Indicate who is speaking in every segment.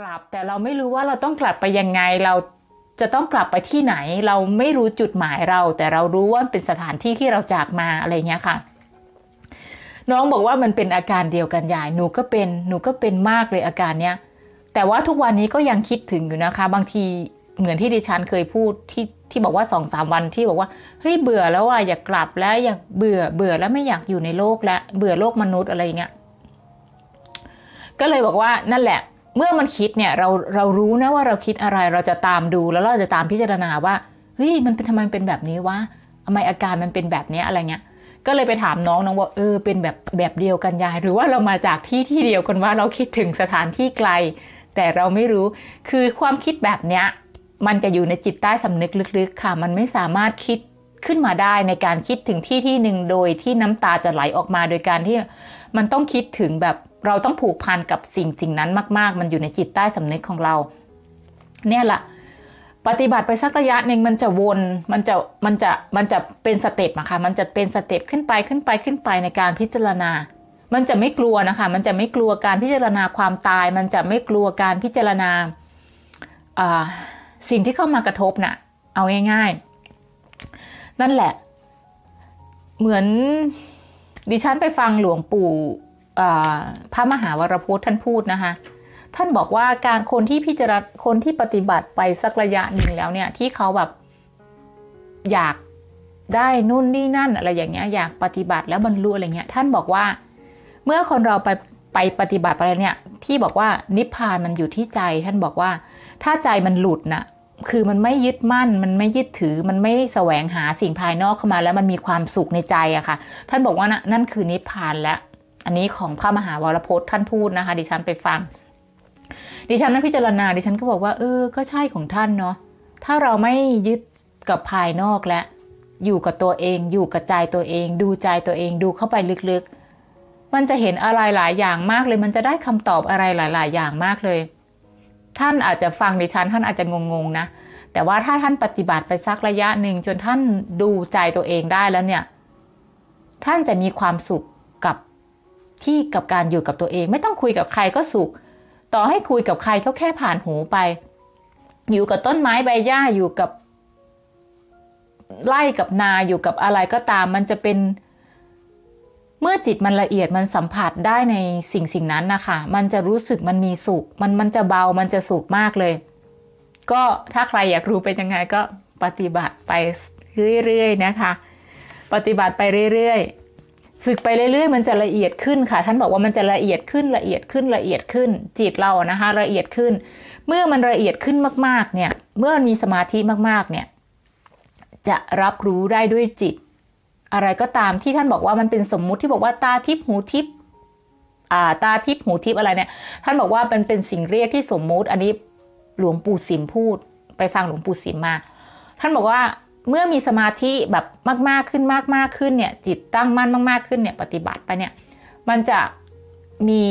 Speaker 1: กลับแต่เราไม่รู้ว่าเราต้องกลับไปยังไงเราจะต้องกลับไปที่ไหน เราไม่รู้จุดหมายเรา แต่เรารู้ว่าเป็นสถานที่ที่เราจากมาอะไรเงี้ยค่ะ น้องบอกว่ามันเป็นอาการเดียวกันยายหนูก็เป็นหนูก็เป็นมากเลยอาการเนี้ยแต่ว่าทุกวันนี้ก็ยังคิดถึงอยู่นะคะ บางทีเหมือนที่ดิฉันเคยพูดที่ที่บอกว่าสองสามวันที่บอกว่าเฮ้ยเบื่อแล้วอะอยากกลับแล้วอยากเบื่อเบื่อแล้วไม่อยากอยู่ในโลกแล้วเบื่อโลกมนุษย์อะไรเงี้ยก็เลยบอกว่านั่นแหละ เมื่อมันคิดเนี่ยเราเรารู้นะว่าเราคิดอะไรเราจะตามดูแล้วเราจะตามพิจารณาว่าเฮ้ยมันเป็นทำไมเป็นแบบนี้วะทำไมอาการมันเป็นแบบนี้อะไรเงี้ยก็เลยไปถามน้องน้องว่าเออเป็นแบบแบบเดียวกันยาย หรือว่าเรามาจากที่ที่เดียวกันว่าเราคิดถึงสถานที่ไกล แต่เราไม่รู้คือความคิดแบบเนี้ยมันจะอยู่ในจิตใต้สำนึกลึกๆ ค่ะ มันไม่สามารถคิดขึ้นมาได้ในการคิดถึงที่ที่หนึ่งโดยที่น้ำตาจะไหลออกมาโดยการที่มันต้องคิดถึงแบบ เราต้องผูกพันกับสิ่งสิ่งนั้นมาก ๆ มันอยู่ในจิตใต้สำนึกของเรา เนี่ยแหละปฏิบัติไปสักระยะหนึ่งมันจะวน มันจะ มันจะ มันจะเป็นสเต็ปอะค่ะ มันจะเป็นสเต็ปขึ้นไป ขึ้นไป ขึ้นไปในการพิจารณา มันจะไม่กลัวนะคะ มันจะไม่กลัวการพิจารณาความตาย มันจะไม่กลัวการพิจารณาอ่าสิ่งที่เข้ามากระทบนะ่ะ เอาง่าย ๆ นั่นแหละ เหมือนดิฉันไปฟังหลวงปู่ พระมหาวรพุทธท่านพูดนะคะ ท่านบอกว่าการคนที่พิจารณาคนที่ปฏิบัติไปสักระยะหนึ่งแล้วเนี่ยที่เขาแบบอยากได้นู่นนี่นั่นอะไรอย่างเงี้ยอยากปฏิบัติแล้วบรรลุอะไรเงี้ยท่านบอกว่า เมื่อคนเราไปไปปฏิบัติไปเนี่ยที่บอกว่านิพพานมันอยู่ที่ใจ ท่านบอกว่าถ้าใจมันหลุดนะคือมันไม่ยึดมั่น มันไม่ยึดถือ มันไม่แสวงหาสิ่งภายนอกเข้ามา แล้วมันมีความสุขในใจอะค่ะ ท่านบอกว่านะนั่นคือนิพพานแล้ว อันนี้ของพระมหาวรพจน์ท่านพูดนะคะ ดิฉันไปฟัง ดิฉันนั้นพิจารณา ดิฉันก็บอกว่า เออ ก็ใช่ของท่านเนาะ ถ้าเราไม่ยึดกับภายนอกและ อยู่กับตัวเอง อยู่กับใจตัวเอง ดูใจตัวเอง ดูเข้าไปลึกๆ มันจะเห็นอะไรหลายอย่างมากเลย มันจะได้คำตอบอะไรหลาย ๆ อย่างมากเลย ท่านอาจจะฟังดิฉัน ท่านอาจจะงงๆนะ แต่ว่าถ้าท่านปฏิบัติไปสักระยะหนึ่งจนท่านดูใจตัวเองได้แล้วเนี่ย ท่านจะมีความสุข ที่กับการอยู่กับตัวเอง ไม่ต้องคุยกับใครก็สุข ต่อให้คุยกับใครก็แค่ผ่านหูไป อยู่กับต้นไม้ใบหญ้าอยู่กับไล่กับนาอยู่กับอะไรก็ตาม มันจะเป็น เมื่อจิตมันละเอียดมันสัมผัสได้ในสิ่งสิ่งนั้นนะคะมันจะรู้สึกมันมีสุข มันมันจะเบามันจะสุขมากเลย ก็ถ้าใครอยากรู้เป็นยังไงก็ปฏิบัติไปเรื่อยๆนะคะ ปฏิบัติไปเรื่อยๆ ฝึกไปเรื่อยๆ มันจะละเอียดขึ้นค่ะ ท่านบอกว่ามันจะละเอียดขึ้นละเอียดขึ้นละเอียดขึ้น จิตเรานะคะละเอียดขึ้น เมื่อมันละเอียดขึ้นมากๆ เนี่ย เมื่อมันมีสมาธิมากๆ เนี่ย จะรับรู้ได้ด้วยจิต อะไรก็ตามที่ท่านบอกว่ามันเป็นสมมุติที่บอกว่าตาทิพหูทิพอ่าตาทิพหูทิพอะไรเนี่ย ท่านบอกว่าเป็นเป็นสิ่งเรียกที่สมมุติ อันนี้หลวงปู่สิมพูด ไปฟังหลวงปู่สิมมา ท่านบอกว่า เมื่อมีสมาธิแบบมาก ๆขึ้นมากๆขึ้นเนี่ย จิตตั้งมั่นมาก ๆขึ้นเนี่ย ปฏิบัติไปเนี่ย มันจะมี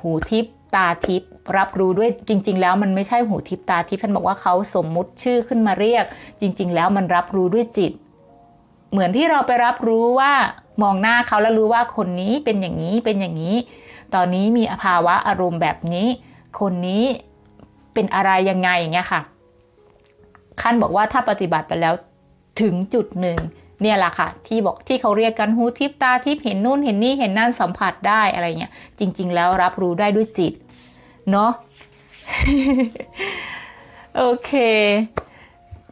Speaker 1: หูทิพตาทิพรับรู้ด้วยจริง ๆ แล้วมันไม่ใช่หูทิพตาทิพท่านบอกว่าเขาสมมุติชื่อขึ้นมาเรียก จริง ๆ แล้วมันรับรู้ด้วยจิต เหมือนที่เราไปรับรู้ว่ามองหน้าเขาแล้วรู้ว่าคนนี้เป็นอย่างนี้เป็นอย่างนี้ ตอนนี้มีภาวะอารมณ์แบบนี้ คนนี้เป็นอะไรยังไงอย่างเงี้ยค่ะ ขั้นบอกว่าถ้าปฏิบัติไปแล้วถึงจุดหนึ่งเนี่ยแหละค่ะ ที่บอกที่เขาเรียกกันหูทิพตาทิพเห็นนู่นเห็นนี่เห็นนั่นสัมผัสได้อะไรเงี้ยจริง ๆ แล้วรับรู้ได้ด้วยจิต เนาะโอเค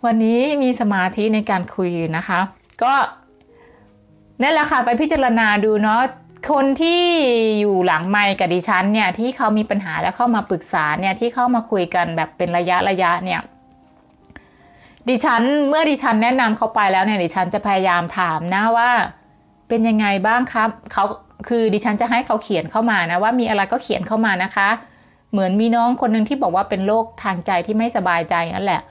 Speaker 1: วันนี้มีสมาธิในการคุยนะคะ ก็นั่นแหละค่ะ ไปพิจารณาดูเนาะคนที่อยู่หลังไมค์กับดิฉันเนี่ยที่เขามีปัญหาแล้วเข้ามาปรึกษาเนี่ยที่เข้ามาคุยกันแบบเป็นระยะระยะเนี่ย ดิฉันเมื่อดิฉันแนะนำเขาไปแล้วเนี่ยดิฉันจะพยายามถามนะว่า เป็นยังไงบ้างครับเขาคือดิฉันจะให้เขาเขียนเข้ามานะว่ามีอะไรก็เขียนเข้ามานะคะ เหมือนมีน้องคนหนึ่งที่บอกว่าเป็นโรคทางใจที่ไม่สบายใจนั่นแหละ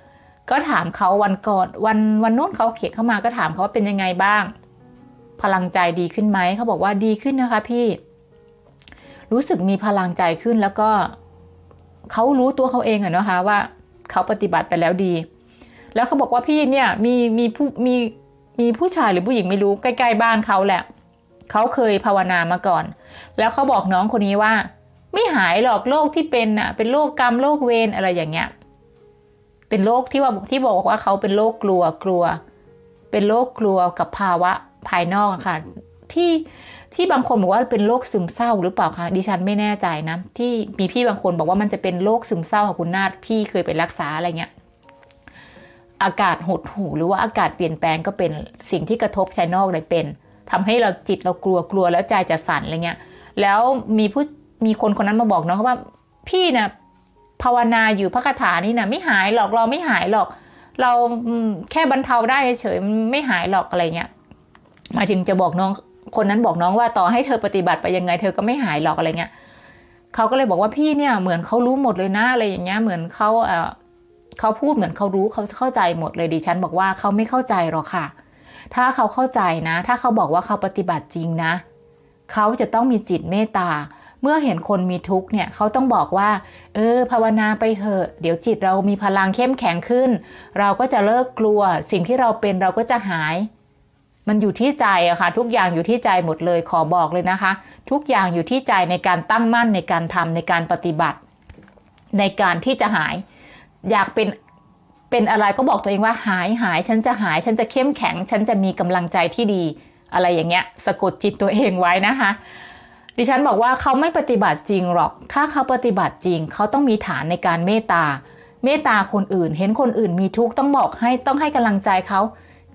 Speaker 1: ก็ถามเขาวันก่อนวันวันนู้นเขาเขียนเข้ามาก็ถามเขาว่าเป็นยังไงบ้าง พลังใจดีขึ้นไหมเขาบอกว่าดีขึ้นนะคะ พี่ รู้สึกมีพลังใจขึ้นแล้วก็เขารู้ตัวเขาเองอะนะคะว่าเขาปฏิบัติไปแล้วดี แล้วเขาบอกว่าพี่เนี่ยมีมีผู้มีมีผู้ชายหรือผู้หญิงไม่รู้ใกล้ๆบ้านเขาแหละเขาเคยภาวนามาก่อน แล้วเขาบอกน้องคนนี้ว่า ไม่หายหรอกโรคที่เป็นอะ เป็นโรคกรรมโรคเวรอะไรอย่างเงี้ย เป็นโรคที่ว่าที่บอกว่าเขาเป็นโรคกลัวกลัว เป็นโรคกลัวกับภาวะภายนอกอะค่ะ ที่ที่บางคนบอกว่าเป็นโรคซึมเศร้าหรือเปล่าคะดิฉันไม่แน่ใจนะที่มีพี่บางคนบอกว่ามันจะเป็นโรคซึมเศร้าค่ะคุณนาฏพี่เคยไปรักษาอะไรเงี้ย อากาศหดหูหรือว่าอากาศเปลี่ยนแปลงก็เป็นสิ่งที่กระทบภายนอกเลยเป็นทำให้เราจิตเรากลัวกลัวแล้วใจจะสั่นอะไรเงี้ย แล้วมีผู้มีคนคนนั้นมาบอกน้องเขาว่าพี่นะภาวนาอยู่พระคาถานี่นะไม่หายหรอกเราไม่หายหรอก เราแค่บรรเทาได้เฉยไม่หายหรอกอะไรเงี้ยหมายถึงจะบอกน้องคนนั้นบอกน้องว่าต่อให้เธอปฏิบัติไปยังไง เธอก็ไม่หายหรอกอะไรเงี้ยเขาก็เลยบอกว่าพี่เนี่ยเหมือนเขารู้หมดเลยนะอะไรอย่างเงี้ยเหมือนเขาเออ เขาพูดเหมือนเขารู้เขาเข้าใจหมดเลยดิฉันบอกว่าเขาไม่เข้าใจหรอกค่ะ ถ้าเขาเข้าใจนะ ถ้าเขาบอกว่าเขาปฏิบัติจริงนะ เขาจะต้องมีจิตเมตตา เมื่อเห็นคนมีทุกข์เนี่ยเขาต้องบอกว่า เออ ภาวนาไปเถอะ เดี๋ยวจิตเรามีพลังเข้มแข็งขึ้น เราก็จะเลิกกลัว สิ่งที่เราเป็นเราก็จะหาย มันอยู่ที่ใจอะค่ะ ทุกอย่างอยู่ที่ใจหมดเลยขอบอกเลยนะคะ ทุกอย่างอยู่ที่ใจในการตั้งมั่นในการทำในการปฏิบัติ ในการที่จะหาย อยากเป็นเป็นอะไรก็บอกตัวเองว่าหายหายฉันจะหายฉันจะเข้มแข็ง ฉันจะมีกำลังใจที่ดี อะไรอย่างเงี้ย สะกดจิตตัวเองไว้นะคะ ดิฉันบอกว่าเขาไม่ปฏิบัติจริงหรอก ถ้าเขาปฏิบัติจริง เขาต้องมีฐานในการเมตตา เมตตาคนอื่น เห็นคนอื่นมีทุกข์ต้องบอกให้ต้องให้กำลังใจเขา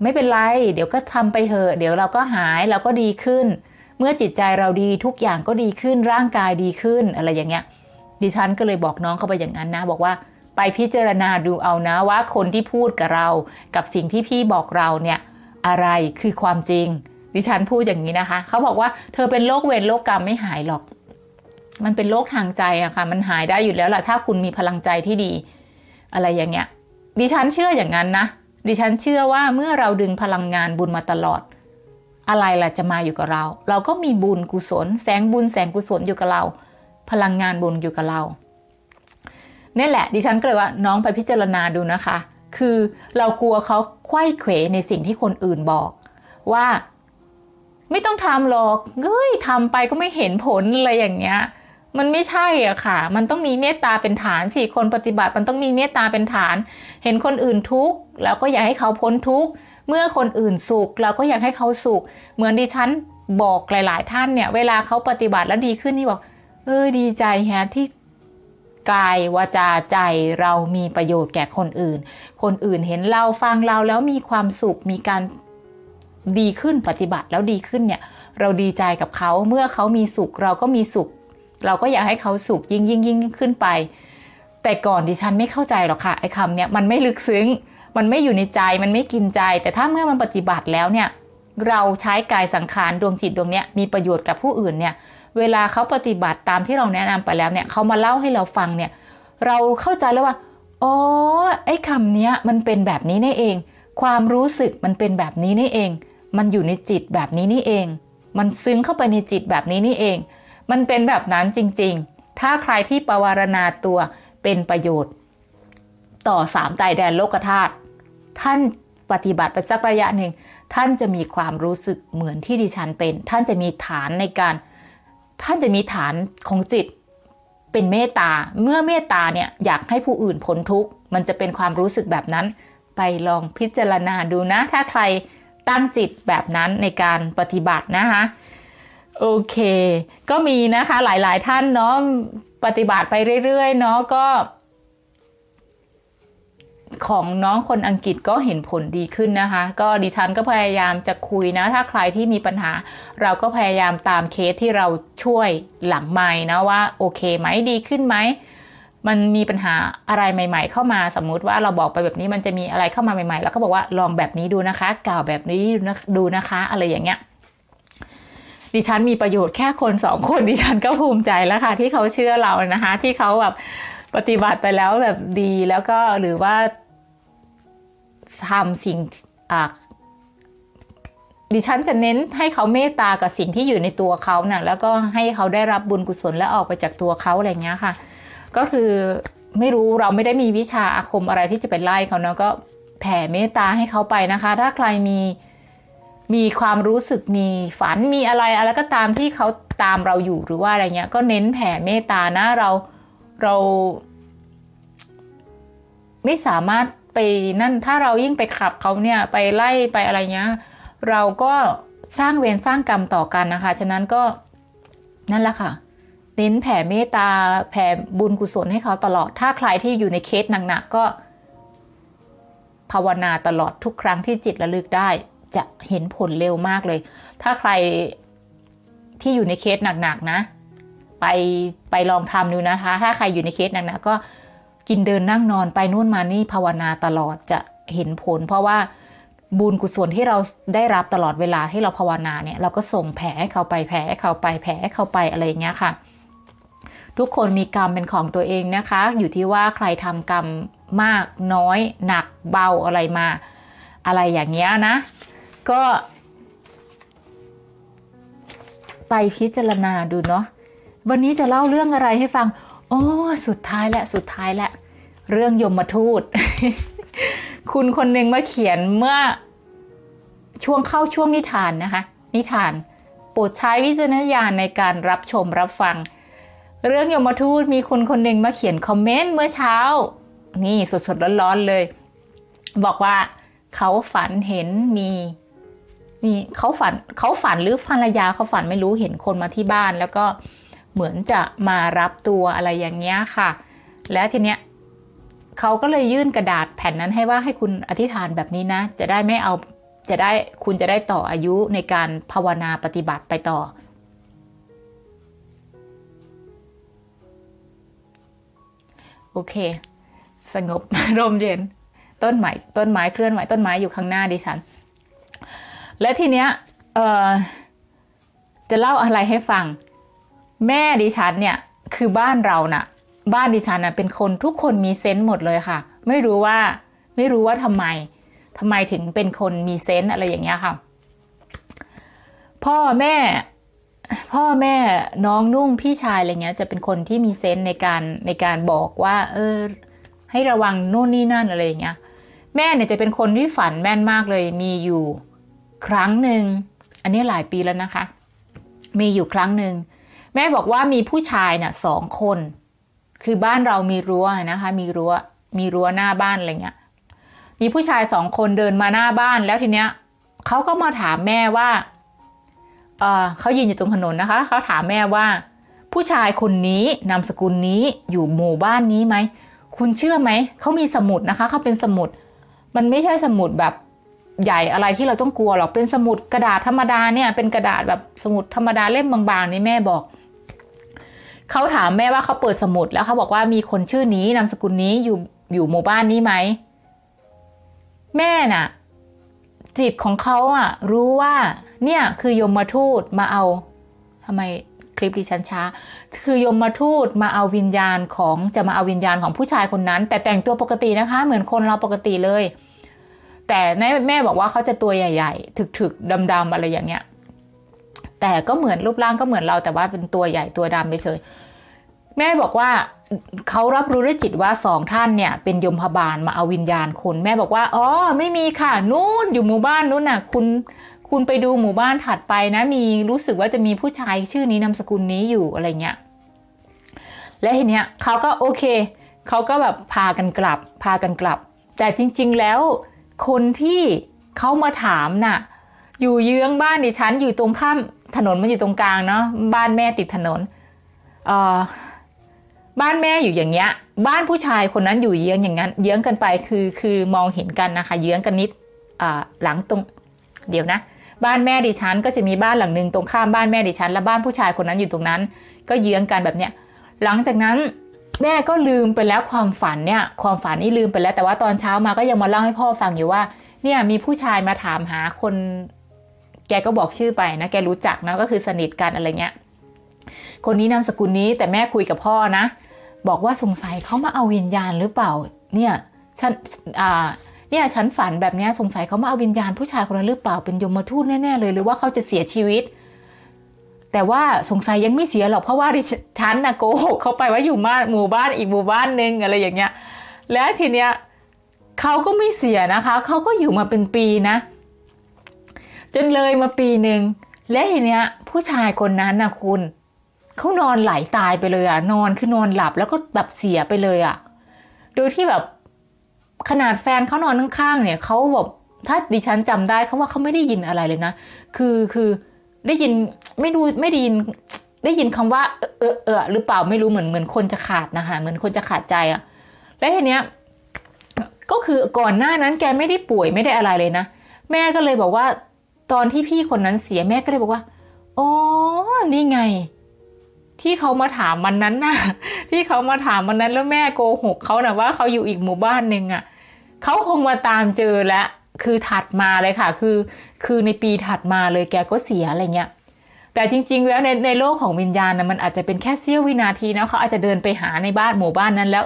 Speaker 1: ไม่เป็นไร เดี๋ยวก็ทำไปเถอะ เดี๋ยวเราก็หายเราก็ดีขึ้น เมื่อจิตใจเราดีทุกอย่างก็ดีขึ้นร่างกายดีขึ้นอะไรอย่างเงี้ย ดิฉันก็เลยบอกน้องเขาไปอย่างนั้นนะ บอกว่า ไปพิจารณาดูเอานะว่าคนที่พูดกับเรา กับสิ่งที่พี่บอกเราเนี่ยอะไรคือความจริง ดิฉันพูดอย่างนี้นะคะ เขาบอกว่าเธอเป็นโรคเวรโรคกรรมไม่หายหรอก มันเป็นโรคทางใจอะค่ะ มันหายได้อยู่แล้วแหละถ้าคุณมีพลังใจที่ดี อะไรอย่างเงี้ย ดิฉันเชื่ออย่างนั้นนะ ดิฉันเชื่อว่าเมื่อเราดึงพลังงานบุญมาตลอด อะไรล่ะจะมาอยู่กับเรา เราก็มีบุญกุศล แสงบุญแสงกุศลอยู่กับเรา พลังงานบุญอยู่กับเรา นี่แหละ ดิฉันก็เลยว่าน้องไปพิจารณาดูนะคะ คือเรากลัวเขาไขว้เขวในสิ่งที่คนอื่นบอก ว่า ไม่ต้องทำหรอกเฮ้ยทำไปก็ไม่เห็นผลอะไรอย่างเงี้ย มันไม่ใช่อะค่ะ มันต้องมีเมตตาเป็นฐานสี่คนปฏิบัติมันต้องมีเมตตาเป็นฐาน เห็นคนอื่นทุกข์เราก็อยากให้เขาพ้นทุกข์เมื่อคนอื่นสุขเราก็อยากให้เขาสุข เหมือนดิฉันบอกหลาย ๆ ท่านเนี่ย เวลาเขาปฏิบัติแล้วดีขึ้นนี่บอกเออดีใจแฮะที่ กายวาจาใจเรามีประโยชน์แก่คนอื่น คนอื่นเห็นเราฟังเราแล้วมีความสุขมีการดีขึ้นปฏิบัติแล้วดีขึ้นเนี่ย เราดีใจกับเขาเมื่อเขามีสุขเราก็มีสุข เราก็อยากให้เขาสุขยิ่งยิ่งยิ่งขึ้นไป แต่ก่อนดิฉันไม่เข้าใจหรอกค่ะไอ้คำเนี้ยมันไม่ลึกซึ้ง มันไม่อยู่ในใจมันไม่กินใจ แต่ถ้าเมื่อมันปฏิบัติแล้วเนี่ย เราใช้กายสังขารดวงจิตดวงเนี้ยมีประโยชน์กับผู้อื่นเนี่ย เวลาเขาปฏิบัติตามที่เราแนะนำไปแล้วเนี่ยเขามาเล่าให้เราฟังเนี่ยเราเข้าใจแล้วว่าอ๋อไอ้คำเนี้ยมันเป็นแบบนี้นี่เอง ความรู้สึกมันเป็นแบบนี้นี่เอง มันอยู่ในจิตแบบนี้นี่เอง มันซึ้งเข้าไปในจิตแบบนี้นี่เอง มันเป็นแบบนั้นจริงๆ ถ้าใครที่ปวารณาตัวเป็นประโยชน์ ต่อสามไตแดนโลกธาตุท่านปฏิบัติไปสักระยะหนึ่ง ท่านจะมีความรู้สึกเหมือนที่ดิฉันเป็น ท่านจะมีฐานในการ ท่านจะมีฐานของจิตเป็นเมตตา เมื่อเมตตาเนี่ยอยากให้ผู้อื่นพ้นทุกข์ มันจะเป็นความรู้สึกแบบนั้น ไปลองพิจารณาดูนะ ถ้าใครตั้งจิตแบบนั้นในการปฏิบัตินะคะโอเค ก็มีนะคะหลายๆท่านเนาะปฏิบัติไปเรื่อยๆเนาะก็ ของน้องคนอังกฤษก็เห็นผลดีขึ้นนะคะ ก็ดิฉันก็พยายามจะคุยนะ ถ้าใครที่มีปัญหา เราก็พยายามตามเคสที่เราช่วยหลังไม้นะว่าโอเคไหมดีขึ้นไหมมันมีปัญหาอะไรใหม่ ๆ เข้ามาสมมุติว่าเราบอกไปแบบนี้มันจะมีอะไรเข้ามาใหม่ ๆ แล้วก็บอกว่าลองแบบนี้ดูนะคะ กล่าวแบบนี้ดูนะคะ อะไรอย่างเงี้ยดิฉันมีประโยชน์แค่คนสองคนดิฉันก็ภูมิใจแล้วค่ะ ที่เขาเชื่อเรานะคะ ที่เขาแบบปฏิบัติไปแล้วแบบดีแล้วก็หรือว่า ทำสิ่งดิฉันจะเน้นให้เขาเมตตากับสิ่งที่อยู่ในตัวเขานะ่ะแล้วก็ให้เขาได้รับบุญกุศลและออกไปจากตัวเขาอะไรเงี้ยค่ะ ก็คือไม่รู้เราไม่ได้มีวิชาอาคมอะไรที่จะไปไล่เขาเนาะก็แผ่เมตตาให้เขาไปนะคะ ถ้าใครมีมีความรู้สึกมีฝันมีอะไรอะไรก็ตามที่เขาตามเราอยู่หรือว่าอะไรเงี้ย ก็เน้นแผ่เมตตานะเราเรา ไม่สามารถ นั่นถ้าเรายิ่งไปขับเขาเนี่ยไปไล่ไปอะไรเงี้ยเราก็สร้างเวรสร้างกรรมต่อกันนะคะ ฉะนั้นก็นั่นแหละค่ะเน้นแผ่เมตตาแผ่บุญกุศลให้เขาตลอด ถ้าใครที่อยู่ในเคสหนักๆก็ภาวนาตลอดทุกครั้งที่จิตระลึกได้ จะเห็นผลเร็วมากเลย ถ้าใครที่อยู่ในเคสหนักๆนะ ไปไปลองทำดูนะคะ ถ้าใครอยู่ในเคสหนักๆก็ กินเดินนั่งนอนไปนู่นมานี่ภาวนาตลอดจะเห็นผล เพราะว่าบุญกุศลที่เราได้รับตลอดเวลาที่เราภาวนาเนี่ย เราก็ส่งแผลให้เขาไปแผลให้เขาไปแผลให้เขาไปอะไรอย่างเงี้ยค่ะ ทุกคนมีกรรมเป็นของตัวเองนะคะ อยู่ที่ว่าใครทำกรรมมากน้อย หนักเบาอะไรมา อะไรอย่างเงี้ยนะ ก็ ไปพิจารณาดูเนาะวันนี้จะเล่าเรื่องอะไรให้ฟัง โอ้ สุดท้ายและ สุดท้ายและ เรื่องยมทูต คุณคนหนึ่งมาเขียนเมื่อช่วงเข้าช่วงนิทานนะคะ นิทานโปรดใช้วิจารณญาณในการรับชมรับฟัง เรื่องยมทูตมีคุณคนหนึ่งมาเขียนคอมเมนต์เมื่อเช้า นี่สดๆร้อนๆเลย บอกว่าเขาฝันเห็นมีมีเขาฝันเขาฝันหรือภรรยาเขาฝันไม่รู้เห็นคนมาที่บ้าน แล้วก็เหมือนจะมารับตัวอะไรอย่างเงี้ยค่ะ และทีเนี้ย เขาก็เลยยื่นกระดาษแผ่นนั้นให้ว่าให้คุณอธิษฐานแบบนี้นะ จะได้ไม่เอาจะได้คุณจะได้ต่ออายุในการภาวนาปฏิบัติไปต่อ โอเค สงบร่มเย็น ต้นไม้ต้นไม้เคลื่อนไหวต้นไม้อยู่ข้างหน้าดิฉัน และทีเนี้ยจะเล่าอะไรให้ฟัง แม่ดิฉันเนี่ยคือบ้านเราน่ะ บ้านดิฉันน่ะเป็นคนทุกคนมีเซนต์หมดเลยค่ะ ไม่รู้ว่าไม่รู้ว่าทำไมทำไมถึงเป็นคนมีเซนต์อะไรอย่างเงี้ยค่ะ พ่อแม่ พ่อแม่น้องนุ่งพี่ชายอะไรเงี้ย จะเป็นคนที่มีเซนต์ในการในการบอกว่า เออ ให้ระวังนู่นนี่นั่นอะไรอย่างเงี้ย แม่เนี่ยจะเป็นคนที่ฝันแม่นมากเลย มีอยู่ครั้งหนึ่งอันนี้หลายปีแล้วนะคะ มีอยู่ครั้งหนึ่งแม่บอกว่ามีผู้ชายน่ะสองคน คือบ้านเรามีรั้วนะคะ มีรั้ว มีรั้วหน้าบ้านอะไรเงี้ย มีผู้ชายสองคนเดินมาหน้าบ้านแล้วทีเนี้ยเขาก็มาถามแม่ว่าเออเขายืนอยู่ตรงถนนนะคะ เขาถามแม่ว่า ผู้ชายคนนี้นามสกุลนี้อยู่หมู่บ้านนี้ไหม คุณเชื่อไหม เขามีสมุดนะคะ เขาเป็นสมุด มันไม่ใช่สมุดแบบใหญ่อะไรที่เราต้องกลัวหรอก เป็นสมุดกระดาษธรรมดาเนี่ย เป็นกระดาษแบบสมุดธรรมดาเล่มบางๆนี่แม่บอก เขาถามแม่ว่าเขาเปิดสมุดแล้วเขาบอกว่ามีคนชื่อนี้นามสกุลนี้อยู่อยู่หมู่บ้านนี้ไหมแม่น่ะ จิตของเขาอะ รู้ว่า เนี่ยคือยมมาทูตมาเอาทำไมคลิปดิฉันช้า คือยมมาทูตมาเอาวิญญาณของจะมาเอาวิญญาณของผู้ชายคนนั้น แต่แต่งตัวปกตินะคะ เหมือนคนเราปกติเลย แต่แม่บอกว่าเขาจะตัวใหญ่ ๆ ถึกๆดำๆอะไรอย่างเงี้ย แต่ก็เหมือนรูปร่างก็เหมือนเราแต่ว่าเป็นตัวใหญ่ตัวดำไปเฉยแม่บอกว่าเขารับรู้ด้วยจิตว่าสองท่านเนี่ยเป็นยมพบาลมาเอาวิญญาณคนแม่บอกว่าอ๋อไม่มีค่ะนู่นอยู่หมู่บ้านนู่นน่ะ คุณคุณไปดูหมู่บ้านถัดไปนะมีรู้สึกว่าจะมีผู้ชายชื่อนี้นามสกุลนี้อยู่อะไรเงี้ยและทีเนี้ยเขาก็โอเคเขาก็แบบพากันกลับ พากันกลับ แต่จริง ๆ แล้ว คนที่เขามาถามน่ะ อยู่เยื้องบ้านดิฉันอยู่ตรงข้าม ถนนมันอยู่ตรงกลางเนาะบ้านแม่ติดถนนเออบ้านแม่อยู่อย่างเงี้ย บ้านผู้ชายคนนั้นอยู่เยื้องอย่างนั้น เยื้องกันไปคือคือมองเห็นกันนะคะ เยื้องกันนิดหลังตรง เดี๋ยวนะ บ้านแม่ดิฉันก็จะมีบ้านหลังหนึ่งตรงข้ามบ้านแม่ดิฉัน และบ้านผู้ชายคนนั้นอยู่ตรงนั้น ก็เยื้องกันแบบเนี้ยหลังจากนั้นแม่ก็ลืมไปแล้วความฝันเนี่ยความฝันนี่ลืมไปแล้วแต่ว่าตอนเช้ามาก็ยังมาเล่าให้พ่อฟังอยู่ว่า เนี่ยมีผู้ชายมาถามหาคน แกก็บอกชื่อไปนะ แกรู้จักนะก็คือสนิทกันอะไรเงี้ย คนนี้นามสกุลนี้แต่แม่คุยกับพ่อนะ บอกว่าสงสัยเขามาเอาวิญญาณหรือเปล่า เนี่ยฉันอ่าเนี่ยฉันฝันแบบนี้สงสัยเขามาเอาวิญญาณผู้ชายคนนั้นหรือเปล่าเป็นยมทูตแน่ๆเลยหรือว่าเขาจะเสียชีวิต แต่ว่าสงสัยยังไม่เสียหรอกเพราะว่าฉันนะโกหกเขาไปว่าอยู่บ้านหมู่บ้านอีกหมู่บ้านหนึ่งอะไรอย่างเงี้ย แล้วทีเนี้ยเขาก็ไม่เสียนะคะเขาก็อยู่มาเป็นปีนะ จนเลยมาปีหนึ่งและทีเนี้ย ผู้ชายคนนั้นนะคุณเขานอนไหลตายไปเลยอะนอนคือนอนหลับแล้วก็แบบเสียไปเลยอะโดยที่แบบขนาดแฟนเขานอนข้างๆเนี่ยเขาแบบถ้าดิฉันจำได้เขาว่าเขาไม่ได้ยินอะไรเลยนะ คือคือได้ยินไม่รู้ไม่ได้ยินได้ยินคำว่าเออเออเออหรือเปล่าไม่รู้เหมือนเหมือนคนจะขาดนะคะเหมือนคนจะขาดใจอะและทีเนี้ย ก็คือก่อนหน้านั้นแกไม่ได้ป่วยไม่ได้อะไรเลยนะแม่ก็เลยบอกว่า ตอนที่พี่คนนั้นเสียแม่ก็เลยบอกว่าอ๋อนี่ไง ที่เขามาถามมันนั้นน่ะ ที่เขามาถามมันนั้นแล้วแม่โกหกเขานะว่าเขาอยู่อีกหมู่บ้านหนึ่งอะเขาคงมาตามเจอแล้วคือถัดมาเลยค่ะ คือ คือในปีถัดมาเลยแกก็เสียอะไรเงี้ยแต่จริง ๆ แล้วในในโลกของวิญญาณนะมันอาจจะเป็นแค่เสี้ยววินาทีนะเขาอาจจะเดินไปหาในบ้านหมู่บ้านนั้นแล้ว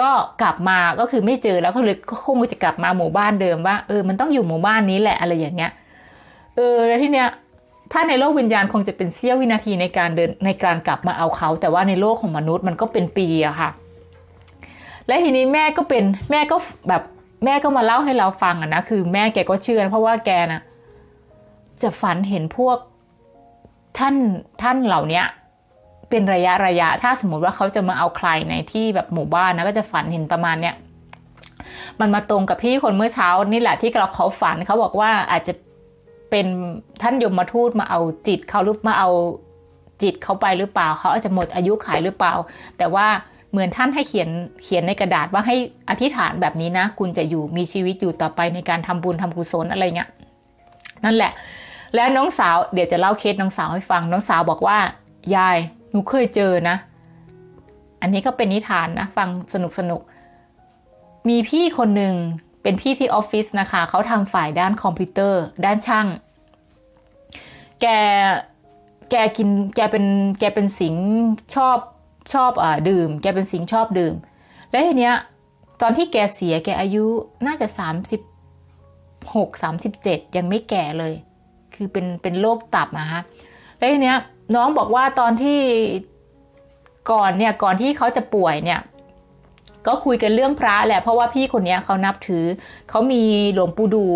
Speaker 1: ก็กลับมาก็คือไม่เจอแล้วเขาเลยก็คงจะกลับมาหมู่บ้านเดิมว่าเออมันต้องอยู่หมู่บ้านนี้แหละอะไรอย่างเงี้ย เออแล้วที่เนี้ยถ้าในโลกวิญญาณคงจะเป็นเสี้ยววินาทีในการเดินในการกลับมาเอาเขา แต่ว่าในโลกของมนุษย์มันก็เป็นปีอะค่ะ และทีนี้แม่ก็เป็นแม่ก็แบบแม่ก็มาเล่าให้เราฟังอะนะคือแม่แกก็เชื่อเพราะว่าแกนะจะฝันเห็นพวกท่านท่านเหล่านี้เป็นระยะระยะ ถ้าสมมติว่าเขาจะมาเอาใครในที่แบบหมู่บ้านนะก็จะฝันเห็นประมาณเนี้ยมันมาตรงกับพี่คนเมื่อเช้านี่แหละที่เราเขาฝันเขาบอกว่าอาจจะ เป็นท่านยมมาทูตมาเอาจิตเขาหรือมาเอาจิตเขาไปหรือเปล่า เขาอาจจะหมดอายุขายหรือเปล่า แต่ว่าเหมือนท่านให้เขียนเขียนในกระดาษว่าให้อธิษฐานแบบนี้นะ คุณจะอยู่มีชีวิตอยู่ต่อไปในการทำบุญทำกุศลอะไรเงี้ยนั่นแหละ แล้วน้องสาวเดี๋ยวจะเล่าเคสน้องสาวให้ฟัง น้องสาวบอกว่ายายหนูเคยเจอนะ อันนี้ก็เป็นนิทานนะ ฟังสนุกสนุกมีพี่คนหนึ่ง เป็นพี่ที่ออฟฟิศนะคะเขาทำฝ่ายด้านคอมพิวเตอร์ ด้านช่าง แกแกกินแกเป็นแกเป็นสิงชอบชอบอ่าดื่ม แกเป็นสิงชอบดื่ม แล้วทีเนี้ยตอนที่แกเสียแกอายุน่าจะสามสิบหกสามสิบเจ็ดยังไม่แก่เลย คือเป็นเป็นโรคตับนะฮะแล้วทีเนี้ยน้องบอกว่าตอนที่ก่อนเนี่ยก่อนที่เขาจะป่วยเนี่ย ก็คุยกันเรื่องพระแหละเพราะว่าพี่คนนี้เขานับถือเขามีหลวงปู่ดู่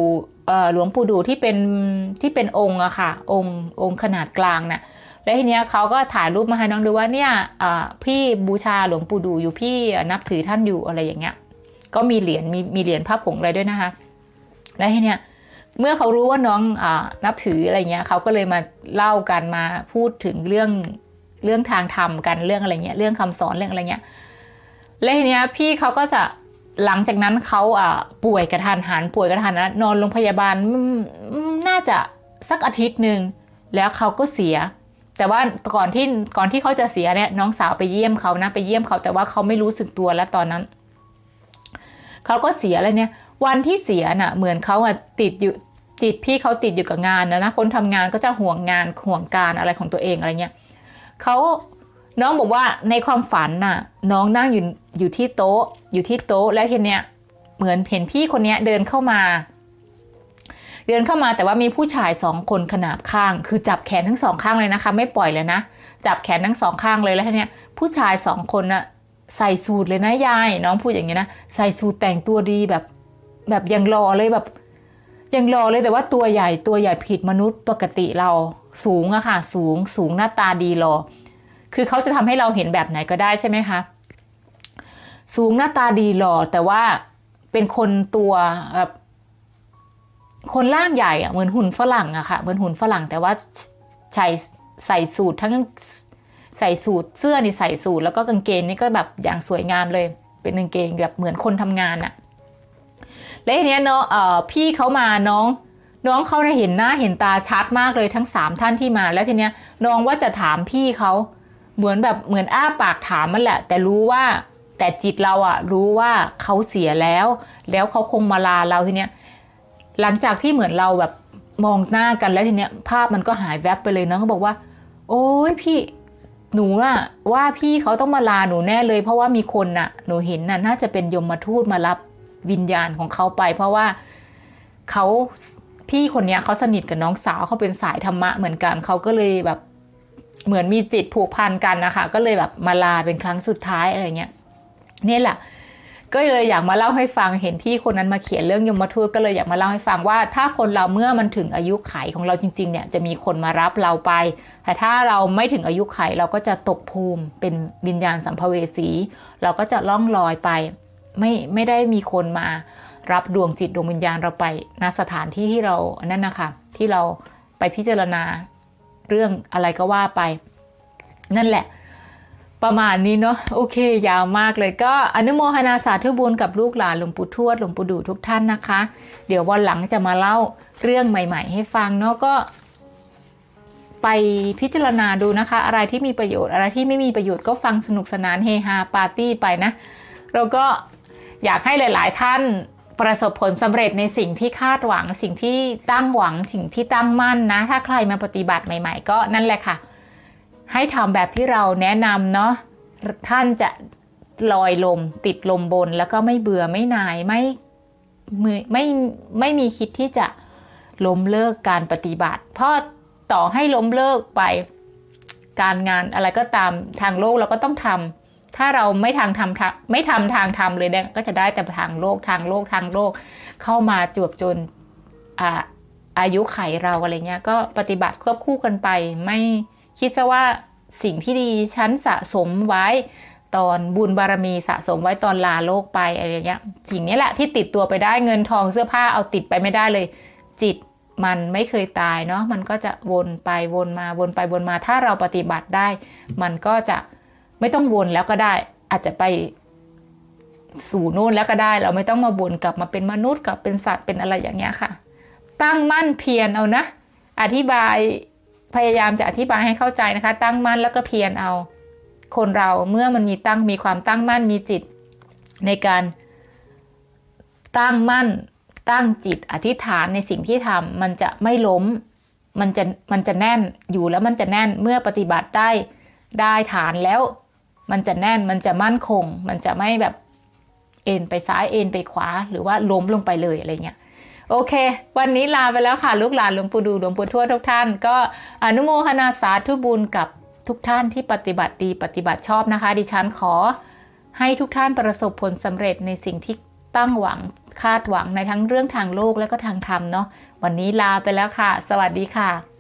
Speaker 1: หลวงปู่ดูที่เป็นที่เป็นองค์อะค่ะ องค์องค์ขนาดกลางน่ะแล้วทีเนี้ยเขาก็ถ่ายรูปมาให้น้องดูว่าเนี่ยพี่บูชาหลวงปู่ดูอยู่พี่นับถือท่านอยู่อะไรอย่างเงี้ย ก็มีเหรียญมีมีเหรียญพระผงอะไรด้วยนะคะ แล้วทีเนี้ยเมื่อเขารู้ว่าน้องอนับถืออะไรเงี้ยเขาก็เลยมาเล่ากันมาพูดถึงเรื่องเรื่องทางธรรมกันเรื่องอะไรเงี้ยเรื่องคำสอนเรื่องอะไรเงี้ย แล้วทีเนี้ยพี่เขาก็จะหลังจากนั้นเขาอ่าป่วยกระทันหันป่วยกระทันหันนอนโรงพยาบาลน่าจะสักอาทิตย์หนึ่งแล้วเขาก็เสีย แต่ว่าก่อนที่ก่อนที่เขาจะเสียเนี่ยน้องสาวไปเยี่ยมเขานะไปเยี่ยมเขาแต่ว่าเขาไม่รู้สึกตัวแล้วตอนนั้นเขาก็เสียแล้วเนี่ย วันที่เสียน่ะ เหมือนเขาอะติดอยู่จิตพี่เขาติดอยู่กับงานนะนะคนทำงานก็จะห่วงงานห่วงการอะไรของตัวเองอะไรเงี้ยเขา น้องบอกว่าในความฝันน่ะ น้องนั่งอยู่อยู่ที่โต๊ะ อยู่ที่โต๊ะแล้วทีเนี้ยเหมือนเห็นพี่คนเนี้ยเดินเข้ามา เดินเข้ามาแต่ว่ามีผู้ชายสองคนขนาบข้าง คือจับแขนทั้งสองข้างเลยนะคะ ไม่ปล่อยเลยนะจับแขนทั้งสองข้างเลยแล้วทีเนี้ยผู้ชายสองคนน่ะใส่สูทเลยนะยาย น้องพูดอย่างนี้นะใส่สูทแต่งตัวดีแบบแบบยังรอเลยแบบยังรอเลยแต่ว่าตัวใหญ่ตัวใหญ่ผิดมนุษย์ปกติเราสูงอะค่ะ สูงสูงหน้าตาดีรอ คือเขาจะทำให้เราเห็นแบบไหนก็ได้ใช่ไหมคะสูงหน้าตาดีหล่อแต่ว่าเป็นคนตัวแบบคนร่างใหญ่อะเหมือนหุ่นฝรั่งอะค่ะเหมือนหุ่นฝรั่ง แต่ว่าใส่ใส่สูททั้งใส่สูทเสื้อนี่ใส่สูทแล้วก็กางเกงนี่ก็แบบอย่างสวยงามเลย เป็นกางเกงแบบเหมือนคนทำงานอะและทีเนี้ยเนาะพี่เขามาน้องน้องเขาได้เห็นหน้าเห็นตาชัดมากเลยทั้งสามท่านที่มา แล้วทีเนี้ยน้องว่าจะถามพี่เขา เหมือนแบบเหมือนอ้าปากถามมันแหละ แต่รู้ว่าแต่จิตเราอะรู้ว่าเขาเสียแล้ว แล้วเขาคงมาลาเราทีเนี้ยหลังจากที่เหมือนเราแบบมองหน้ากันแล้วทีเนี้ย ภาพมันก็หายแวบไปเลยน้องเขาบอกว่า โอ้ยพี่หนูอะว่าพี่เขาต้องมาลาหนูแน่เลย เพราะว่ามีคนน่ะ หนูเห็นน่ะ น่าจะเป็นยมมาทูตมารับวิญญาณของเขาไป เพราะว่าเขาพี่คนเนี้ยเขาสนิทกับน้องสาวเขาเป็นสายธรรมะเหมือนกันเขาก็เลยแบบ เหมือนมีจิตผูกพันกันนะคะ ก็เลยแบบมาลาเป็นครั้งสุดท้ายอะไรเงี้ยนี่แหละ ก็เลยอยากมาเล่าให้ฟังเห็นที่คนนั้นมาเขียนเรื่องยมทูตก็เลยอยากมาเล่าให้ฟังว่า ถ้าคนเราเมื่อมันถึงอายุไขของเราจริง ๆ เนี่ยจะมีคนมารับเราไป แต่ถ้าเราไม่ถึงอายุไขเราก็จะตกภูมิเป็นวิญญาณสัมภเวสี เราก็จะล่องลอยไป ไม่ไม่ได้มีคนมารับดวงจิตดวงวิญญาณเราไปณสถานที่ที่เรานั่นนะคะที่เราไปพิจารณา เรื่องอะไรก็ว่าไป นั่นแหละ ประมาณนี้เนาะโอเค ยาวมากเลยก็อนุโมทนาสาธุบุญกับลูกหลานหลวงปู่ทวดหลวงปู่ดูทุกท่านนะคะ เดี๋ยววันหลังจะมาเล่าเรื่องใหม่ ๆ ให้ฟังเนาะก็ไปพิจารณาดูนะคะ อะไรที่มีประโยชน์อะไรที่ไม่มีประโยชน์ก็ฟังสนุกสนานเฮฮาปาร์ตี้ไปนะ แล้วก็อยากให้หลาย ๆ ท่าน ประสบผลสำเร็จในสิ่งที่คาดหวัง สิ่งที่ตั้งหวัง สิ่งที่ตั้งมั่นนะ ถ้าใครมาปฏิบัติใหม่ ๆ ก็นั่นแหละค่ะ ให้ทำแบบที่เราแนะนำเนาะท่านจะลอยลมติดลมบน แล้วก็ไม่เบื่อไม่นายไม่มือไม่ไม่มีคิดที่จะล้มเลิกการปฏิบัติ เพราะต่อให้ล้มเลิกไปการงานอะไรก็ตามทางโลกเราก็ต้องทำ ถ้าเราไม่ทางทำทางไม่ทำทางทำเลยเนี่ยก็จะได้แต่ทางโลกทางโลกทางโลก เข้ามาจวบจนอ่าอายุไขเราอะไรเงี้ย ก็ปฏิบัติควบคู่กันไป ไม่คิดซะว่าสิ่งที่ดีฉันสะสมไว้ตอนบุญบารมีสะสมไว้ตอนลาโลกไปอะไรเงี้ย สิ่งนี้แหละที่ติดตัวไปได้เงินทองเสื้อผ้าเอาติดไปไม่ได้เลย จิตมันไม่เคยตายเนาะมันก็จะวนไปวนมาวนไปวนมาถ้าเราปฏิบัติได้ มันก็จะ ไม่ต้องวนแล้วก็ได้ อาจจะไปสู่นู่นแล้วก็ได้ เราไม่ต้องมาวนกลับมาเป็นมนุษย์กลับเป็นสัตว์เป็นอะไรอย่างเงี้ยค่ะ ตั้งมั่นเพียรเอานะ อธิบายพยายามจะอธิบายให้เข้าใจนะคะ ตั้งมั่นแล้วก็เพียรเอา คนเราเมื่อมันมีตั้งมีความตั้งมั่นมีจิต ในการตั้งมั่นตั้งจิตอธิษฐานในสิ่งที่ทำมันจะไม่ล้ม มันจะมันจะแน่นอยู่แล้วมันจะแน่นเมื่อปฏิบัติได้ได้ฐานแล้ว มันจะแน่นมันจะมั่นคง มันจะไม่แบบเอ็นไปซ้ายเอ็นไปขวา หรือว่าล้มลงไปเลยอะไรเงี้ยโอเค วันนี้ลาไปแล้วค่ะ ลูกหลานหลวงปู่ดูหลวงปู่ทวดทุกท่าน ก็อนุโมทนาสาธุบุญกับทุกท่านที่ปฏิบัติดีปฏิบัติชอบนะคะ ดิฉันขอให้ทุกท่านประสบผลสำเร็จในสิ่งที่ตั้งหวังคาดหวังในทั้งเรื่องทางโลกและก็ทางธรรมเนาะวันนี้ลาไปแล้วค่ะ สวัสดีค่ะ